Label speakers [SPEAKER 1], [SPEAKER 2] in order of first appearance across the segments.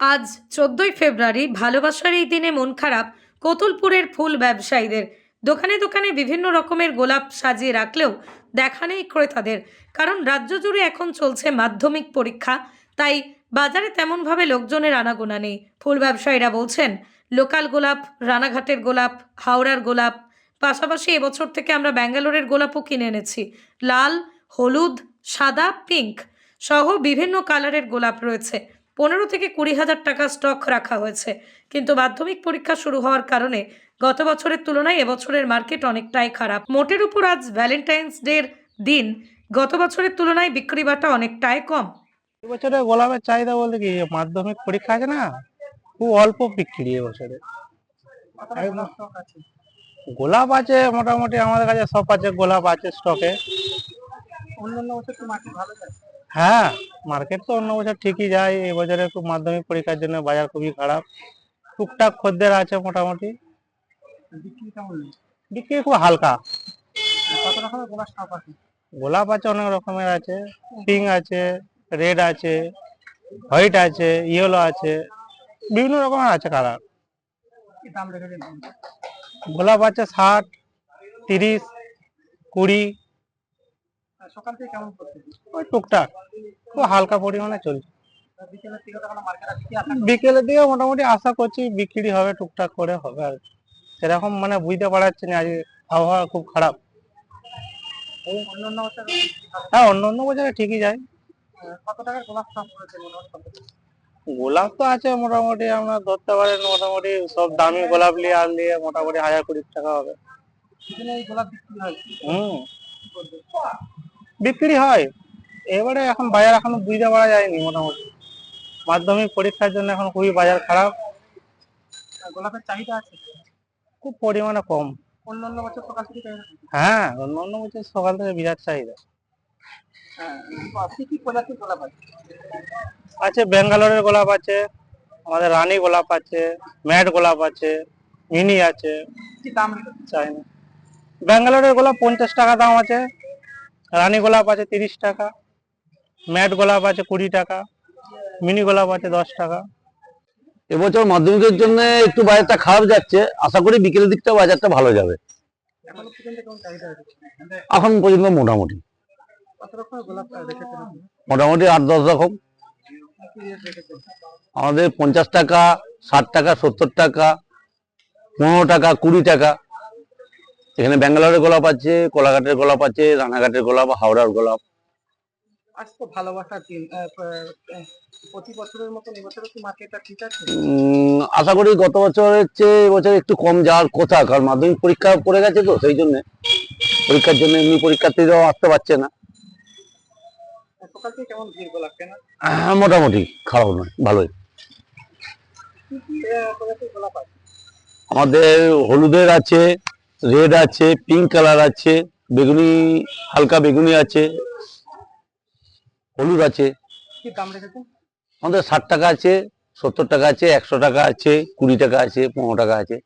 [SPEAKER 1] আজ চোদ্দই ফেব্রুয়ারি ভালোবাসার এই দিনে মন খারাপ, কতুলপুরের ফুল ব্যবসায়ীদের। দোকানে দোকানে বিভিন্ন রকমের গোলাপ সাজিয়ে রাখলেও দেখা নেই ক্রেতাদের, কারণ রাজ্য জুড়ে এখন চলছে মাধ্যমিক পরীক্ষা, তাই বাজারে তেমনভাবে লোকজনের আনাগোনা নেই। ফুল ব্যবসায়ীরা বলছেন, লোকাল গোলাপ, রানাঘাটের গোলাপ, হাওড়ার গোলাপ, পাশাপাশি এবছর থেকে আমরা ব্যাঙ্গালোরের গোলাপও কিনে এনেছি। লাল, হলুদ, সাদা, পিঙ্ক সহ বিভিন্ন কালারের গোলাপ রয়েছে। পনেরো থেকে কুড়ি হাজার টাকা স্টক রাখা হয়েছে। কিন্তু মাধ্যমিক পরীক্ষা শুরু হওয়ার কারণে গত বছরের তুলনায় এবছরের মার্কেট অনেকটাই খারাপ। মোটের উপর আজ ভ্যালেন্টাইন্স ডের দিন গত বছরের তুলনায় বিক্রি বাটা অনেকটাই কম।
[SPEAKER 2] এবছরে গোলাপের চাহিদা বলতে কি মাধ্যমিক পরীক্ষা আছে না? খুব অল্প বিক্রি এবছরে। গোলাপ আছে মোটামুটি আমাদের কাছে সব আছে গোলাপ আছে স্টকে
[SPEAKER 3] অন্যান্য বছর তো মার্কেট ভালো যায়
[SPEAKER 2] হ্যাঁ মার্কেট তো অন্য বছর ঠিকই যায়। এবছরে খুব মাধ্যমিক পরীক্ষার জন্য বাজার খুবই খারাপ। টুকটাক খদ্দের আছে মোটামুটি।
[SPEAKER 3] বিক্রি
[SPEAKER 2] খুব হালকা।
[SPEAKER 3] গোলাপ আছে
[SPEAKER 2] অনেক রকমের আছে। পিঙ্ক আছে রেড আছে হোয়াইট আছে ইয়েলো আছে। বিভিন্ন রকমের আছে কালার গোলাপ আছে ষাট, তিরিশ, কুড়ি।
[SPEAKER 3] সকাল থেকে কেমন করতেছে
[SPEAKER 2] ওই টুকটাক। খুব হালকা পরিমাণে চলছে।
[SPEAKER 3] বিকেলের দিকে
[SPEAKER 2] মোটামুটি আশা করছি বিক্রি হবে টুকটাক করে হবে আর। সেরকম মানে বুঝতে পারা যাচ্ছে না আজ আবহাওয়া খুব খারাপ। হ্যাঁ অন্য অন্য বছরে ঠিকই যায়।
[SPEAKER 3] কত টাকার গোলাপ করেছে
[SPEAKER 2] তো? আছে মোটামুটি আমরা ধরতে পারেন মোটামুটি সব দামি গোলাপ নিয়ে আর নিয়ে মোটামুটি হাজার কুড়ি টাকা হবে।
[SPEAKER 3] গোলাপ বিক্রি হয়?
[SPEAKER 2] হুম। বিক্রি হয়। এবারে এখন বাজার এখনও বুঝতে পারা যায়নি মোটামুটি। মাধ্যমিক পরীক্ষার জন্য এখন খুবই বাজার খারাপ।
[SPEAKER 3] গোলাপের চাহিদা আছে?
[SPEAKER 2] খুব পরিমাণে কম।
[SPEAKER 3] অন্যান্য বছর সকাল থেকে
[SPEAKER 2] হ্যাঁ অন্য অন্য বছর সকাল থেকে বিরাট চাহিদা।
[SPEAKER 3] হ্যাঁ আপনি কি প্রজাতির গোলাপ আছে?
[SPEAKER 2] আছে ব্যাঙ্গালোরের গোলাপ আছে আমাদের রানী গোলাপ আছে ম্যাট গোলাপ আছে মিনি আছে।
[SPEAKER 3] কি দাম রেখেছেন
[SPEAKER 2] চাইনা। ব্যাঙ্গালোরের গোলাপ পঞ্চাশ টাকা দাম আছে। রানী গোলাপ আছে তিরিশ টাকা, ম্যাট গোলাপ আছে কুড়ি টাকা, মিনি গোলাপ আছে দশ টাকা।
[SPEAKER 4] এবছর মাধ্যমিকের জন্য একটু বাজারটা খারাপ যাচ্ছে, আশা করি বিকেলের দিকটা বাজারটা ভালো যাবে।
[SPEAKER 3] এখনও পর্যন্ত
[SPEAKER 4] মোটামুটি। মোটামুটি আট দশ রকম। আমাদের পঞ্চাশ টাকা, ষাট টাকা, সত্তর টাকা, পনেরো টাকা, কুড়ি টাকা। এখানে ব্যাঙ্গালোরের গোলাপ আছে কোলাঘাটের গোলাপ আছে রানাঘাটের গোলাপ হাওড়ার গোলাপ।
[SPEAKER 3] আজ তো ভালোবাসার দিন আহ, আহ, প্রতি বছরের মতন এবছরও কি মার্কেটটা ঠিক আছে?
[SPEAKER 4] আশা করি গত বছরের চেয়ে এবছর একটু কম যাওয়ার কথা কারণ মাধ্যমিক পরীক্ষা পড়ে গেছে তো সেই জন্য। পরীক্ষার জন্য এমনি পরীক্ষার্থীরাও আসতে পারছে না।
[SPEAKER 3] কেমন ভিড় গোলাপ কেন?
[SPEAKER 4] হ্যাঁ, মোটামুটি খারাপ নয় ভালোই। আমাদের হলুদের আছে রেড আছে পিঙ্ক কালার আছে বেগুনি হালকা বেগুনি আছে হলুদ আছে। আমাদের ষাট টাকা আছে সত্তর টাকা আছে একশো টাকা আছে কুড়ি টাকা আছে পনেরো টাকা আছে।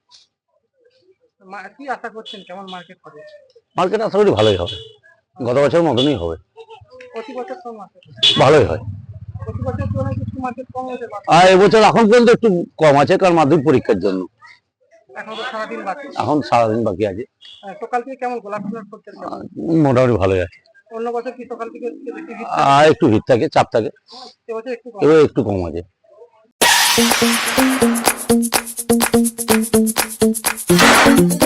[SPEAKER 3] মার্কেট
[SPEAKER 4] আশা করি ভালোই হবে। গত বছর মতনই হবে। ভালোই হয়। আর এবছর এখন পর্যন্ত একটু কম আছে কারণ মাধ্যমিক পরীক্ষার জন্য।
[SPEAKER 3] এখন সারাদিন বাকি।
[SPEAKER 4] আছে।
[SPEAKER 3] হ্যাঁ, সকাল থেকে কেমন গোলাপ
[SPEAKER 4] করতে মোটামুটি ভালোই আছে।
[SPEAKER 3] অন্য বছর কি সকাল থেকে
[SPEAKER 4] আর একটু ভিড় থাকে চাপ থাকে।
[SPEAKER 3] একটু কম
[SPEAKER 4] আছে। Thank you.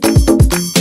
[SPEAKER 4] Thank you.